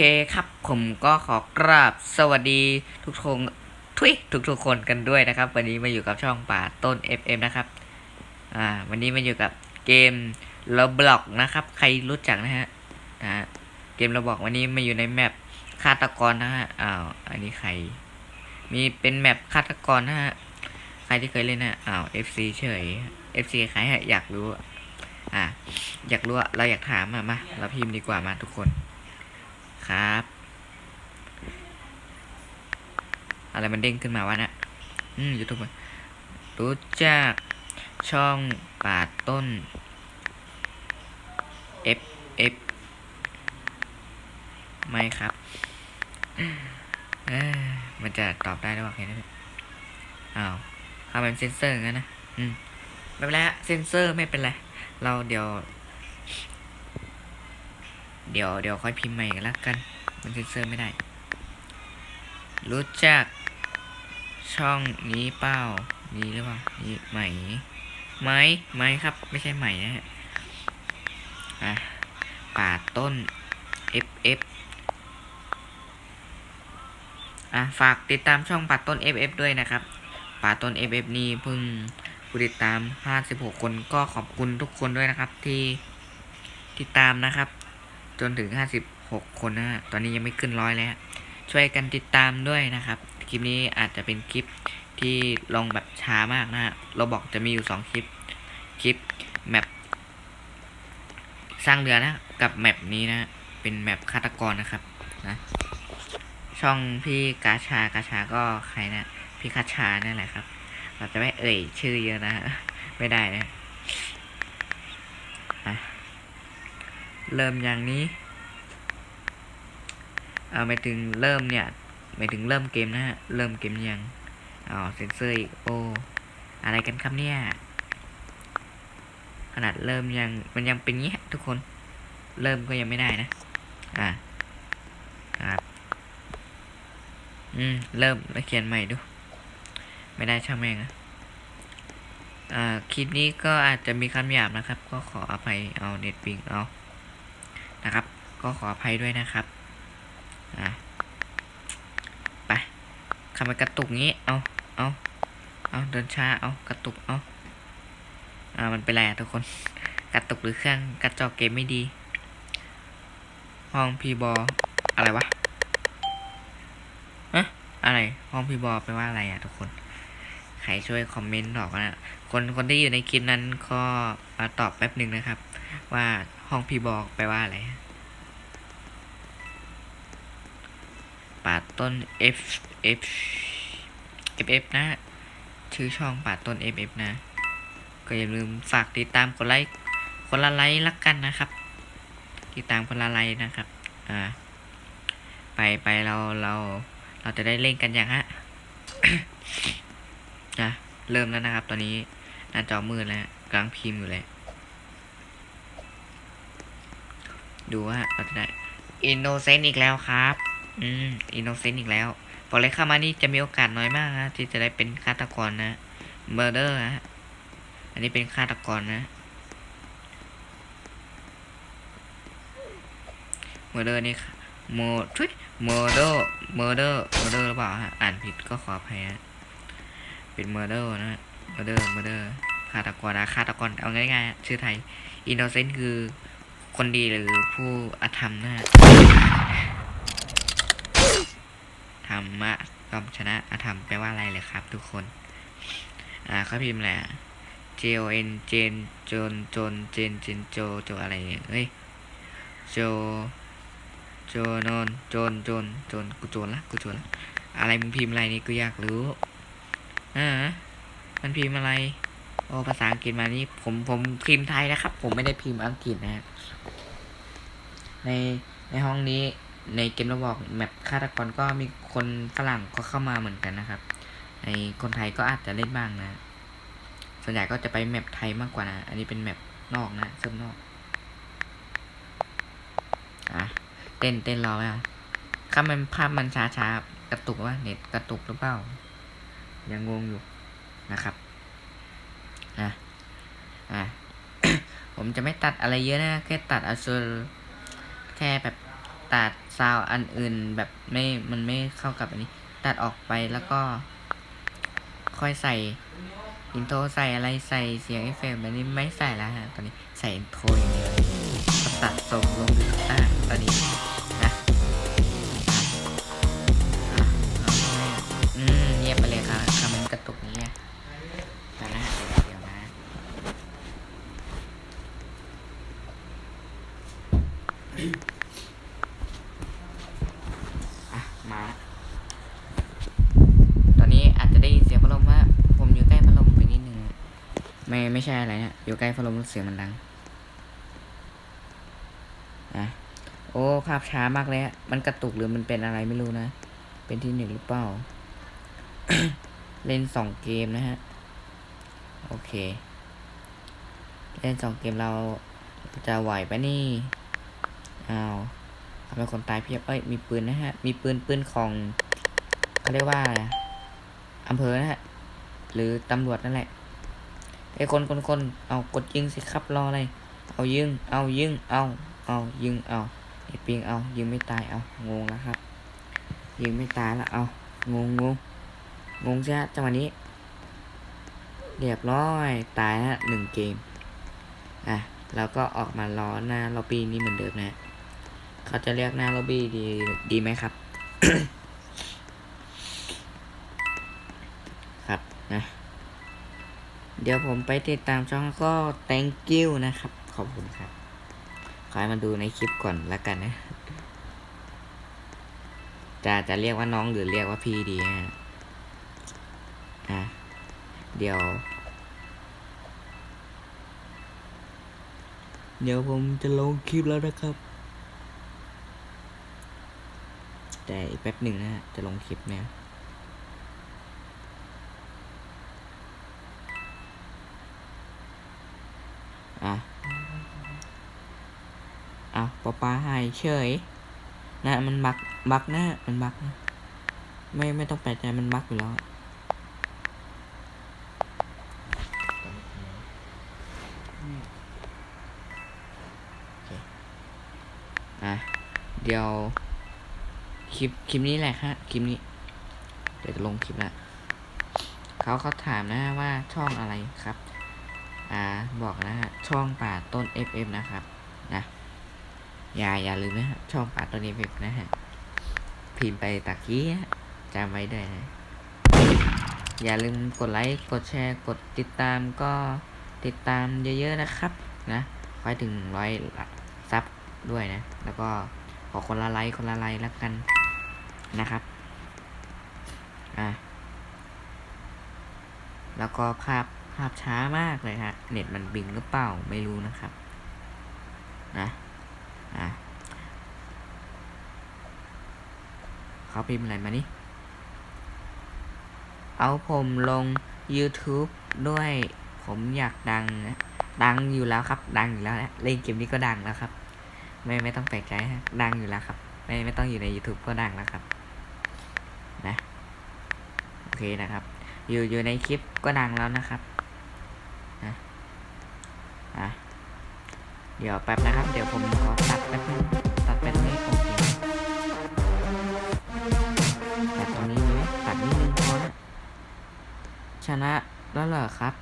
คครับ ผมก็ขอกราบสวัสดีทุกทงทุยทุกทุกคนกันด้วยนะครับ วันนี้มาอยู่กับช่องป่าต้น FM นะครับ อ่า วันนี้มาอยู่กับเกม Roblox นะครับ ใครรู้จักนะฮะนะเกม Roblox วันนี้มาอยู่ในแมปฆาตกรนะฮะอ้าวอันนี้ใคร มีเป็นแมปฆาตกรนะฮะใครที่เคยเล่นนะอ้าว FC เฉย FC ใครฮะอยากรู้อ่าอยากรู้เราอยากถามอะมาเราพิมพ์ดีกว่ามาทุกคน ครับ อะไรมันเด้งขึ้นมาวะเนะี่ยอืมยูทูบรู้จักช่องป่าต้น F F ไม่ครับมันจะตอบได้หรือเปล่าแค่นั้นเนี่ยอ้าวทำเป็นเซนเซอร์งั้นนะ อืม ไม่เป็นไรฮะเซนเซอร์ไม่เป็นไร เราเดี๋ยว เดี๋ยวเดี๋ยวค่อยพิมพ์ใหม่กันละกัน มันเซ็นเซอร์ไม่ได้ รู้จัก ช่องนี้เปล่านี้หรือเปล่านี่ไหมไหมไหมครับ ไม่ใช่ไหมนะฮะอะป่าต้น FF อะฝากติดตามช่องป่าต้น FF ด้วยนะครับป่าต้น FF นี่เพิ่งผู้ติดตาม 56 คนก็ขอบคุณทุกคนด้วยนะครับที่ติดตามนะครับ จนถึง 56 คนนะฮะ ตอนนี้ยังไม่ขึ้นร้อยแล้วช่วยกันติดตามด้วยนะครับ คลิปนี้อาจจะเป็นคลิปที่ลงแบบช้ามากนะฮะ เราบอกจะมีอยู่ 2 คลิป คลิปแมปสร้างเรือนะ กับแมปนี้นะ เป็นแมปฆาตกรนะครับนะ ช่องพี่กาชากาชาก็ใครนะ พี่คาชานั่นแหละครับ เราจะไม่เอ่ยชื่อเยอะนะฮะไม่ได้นะอะ เริ่มอย่างนี้เอาไปถึงเริ่มเนี่ยไปถึงเริ่มเกมนะฮะเริ่มเกมยังอ๋อเซนเซอร์อีกโออะไรกันครับเนี่ย ขนาดเริ่มยังมันยังเป็นงี้ฮะทุกคน เริ่มก็ยังไม่ได้นะ อะครับอืม เริ่มแล้วเขียนใหม่ดู ไม่ได้ช่างแม่งอะอ่า คลิปนี้ก็อาจจะมีคำหยาบนะครับ ก็ขออภัยเอาเน็ตปิงเอา นะครับ ก็ขออภัยด้วยนะครับอะไปทำไมกระตุกงี้เอาเอาเอาเดินช้าเอากระตุกเอาอ่ามันเป็นไรอะทุกคนกระตุกหรือเครื่องกระจอกเกมไม่ดี ห้องพีบออะไรวะอะอะไรห้องพีบอแปลว่าอะไรอะทุกคนใครช่วยคอมเมนต์บอกนะคนคนที่อยู่ในคลิปนั้นก็มาตอบแป๊บหนึ่งนะครับ ว่า ห้องพี่บอแปว่าอะไรป่าต้น F F F F นะ ชื่อช่องป่าต้น F F นะ ก็อย่าลืมฝากติดตามกดไลค์คนละไลค์ละกันนะครับ ติดตามคนละไลค์นะครับ อ่า ไปไปเราเราเราจะได้เล่นกันอย่างฮะนะเริ่มแล้วนะครับ ตอนนี้หน้าจอมืดแล้วกลางพิมพ์อยู่เลย ดูว่าเราจะได้อินโนเซนต์อีกแล้วครับ อืมอินโนเซนต์อีกแล้วพอเลยเข้ามานี่จะมีโอกาสน้อยมากนะที่จะได้เป็นฆาตกรนะเมอร์เดอร์นะอันนี้เป็นฆาตกรนะเมอร์เดอร์นี่โมทุยเมอร์เดอร์เมอร์เดอร์เมอร์เดอร์หรือเปล่าฮะอ่านผิดก็ขออภัยฮะเป็นเมอร์เดอร์นะเมอร์เดอร์เมอร์เดอร์ฆาตกรนะฆาตกรเอาง่ายๆชื่อไทยอินโนเซนต์คือ คนดีหรือผู้อธรรมนะธรรมะกอมชนะอธรรมแปลว่าอะไรเลยครับ ทุกคน อ่าเขาพิมพ์แหละ J O N เจนโจนโจนเจนเจนโจโจอะไรเนี่ยเฮ้ยโจโจนนโจนโจนโจนกูโจนละกูโจนละอะไรมึงพิมพ์อะไรนี่กูอยากรู้อ่ามันพิมพ์อะไร โอ้ภาษาอังกฤษมานี่ผมผมพิมพ์ไทยนะครับ ผมไม่ได้พิมพ์อังกฤษนะในในห้องนี้ในเกมระบอกแมปฆาตกรก็มีคนฝรั่งก็เข้ามาเหมือนกันนะครับ ในคนไทยก็อาจจะเล่นบ้างนะ ส่วนใหญ่ก็จะไปแมปไทยมากกว่านะ อันนี้เป็นแมปนอกนะเซิร์ฟนอกอะเต้นเต้นรอไว้อะถ้ามันภาพมันช้าช้าๆกระตุกว่าเน็ตกระตุกหรือเปล่ายังงงอยู่นะครับ อะ อะ ผมจะไม่ตัดอะไรเยอะนะแค่ตัดเอาส่วนแค่แบบตัดซาวอันอื่นแบบไม่มันไม่เข้ากับอันนี้ ตัดออกไปแล้วก็ ค่อยใส่อินโทรใส่อะไรใส่เสียงเอฟเฟกต์แบบนี้ไม่ใส่แล้วฮะตอนนี้ใส่อินโทรอย่างเดียวตัดส่งลงดิจิตอลตอนนี้ ไม่ไม่ใช่อะไรเนี่ยอยู่ใกล้พัดลมเสียงมันดังอะโอ้ภาพช้ามากเลยอะมันกระตุกหรือมันเป็นอะไรไม่รู้นะ เป็นที่หนึ่งหรือเปล่า เล่นสองเกมนะฮะ โอเค เล่นสองเกมเราจะไหวปะนี่อ้าวทำให้คนตายเพียบ เอ้ย มีปืนนะฮะ มีปืนปืนของเขาเรียกว่าอะไรอะอำเภอนะฮะ หรือตำรวจนั่นแหละ ไอ้คนคนคนเอากดยิงสิครับรออะไรเอายิงเอายิงเอาเอายิงเอาไอ้ปิงเอายิงไม่ตายเอางงแล้วครับ ยิงไม่ตายละเอางงงงงงใช่ฮะจังหวะนี้ เรียบร้อยตายฮะหนึ่งเกมอะแล้วก็ออกมาล้อหน้าล็อบบี้นี้เหมือนเดิมนะฮะเขาจะเรียกหน้าล็อบบี้ดีดีไหมครับ ครับนะ เดี๋ยวผมไปติดตามช่องก็ thank you นะครับ ขอบคุณครับ ขอให้มาดูในคลิปก่อนแล้วกันนะ จะจะเรียกว่าน้องหรือเรียกว่าพี่ดีฮะอะ เดี๋ยว เดี๋ยวผมจะลงคลิปแล้วนะครับ แต่อีกแป๊บหนึ่งนะฮะจะลงคลิปเนี่ย อะอะปอปลาหายเฉย นะมันบักบักนะมันบักนะไม่ไม่ต้องแปลกใจมันบักอยู่แล้วอเคอะเดี๋ยวคลิปคลิปนี้แหละฮะคลิปนี้ เดี๋ยวจะลงคลิปละเขาเขาถามนะว่าช่องอะไรครับ อ่าบอกนะฮะช่องป่าต้น FM นะครับนะอย่าอย่าลืมนะฮะช่องป่าต้น FM นะฮะพิมพ์ไปตะกี้จำไว้ด้วยนะอย่าลืมกดไลค์กดแชร์กดติดตามก็ติดตามเยอะๆนะครับนะไปถึงร้อยซับด้วยนะ แล้วก็ขอคนละไลค์คนละไลค์แล้วกันนะครับอะแล้วก็ภาพาพช้ามากเลยฮะ เน็ตมันบิงหรือเปล่าไม่รู้นะครับ นะอะเขาพิมพ์อะไรมานี่ เอาผมลง YouTube ด้วยผมอยากดังนะดังอยู่แล้วครับ ดังอยู่แล้วแหละเล่นเกมนี้ก็ดังแล้วครับ ไม่ไม่ต้องแปลกใจฮะดังอยู่แล้วครับ ไม่ไม่ต้องอยู่ใน YouTube ก็ดังแล้วครับ นะ โอเคนะครับ อยู่อยู่ในคลิปก็ดังแล้วนะครับนะอะ เดี๋ยวแป๊บนะครับ เดี๋ยวผมขอตัดแป๊บนึงตัดไปตรงนี้โอเคตัดตรงนี้เลยตัดนิดนึงพอนะชนะแล้วเหรอครับ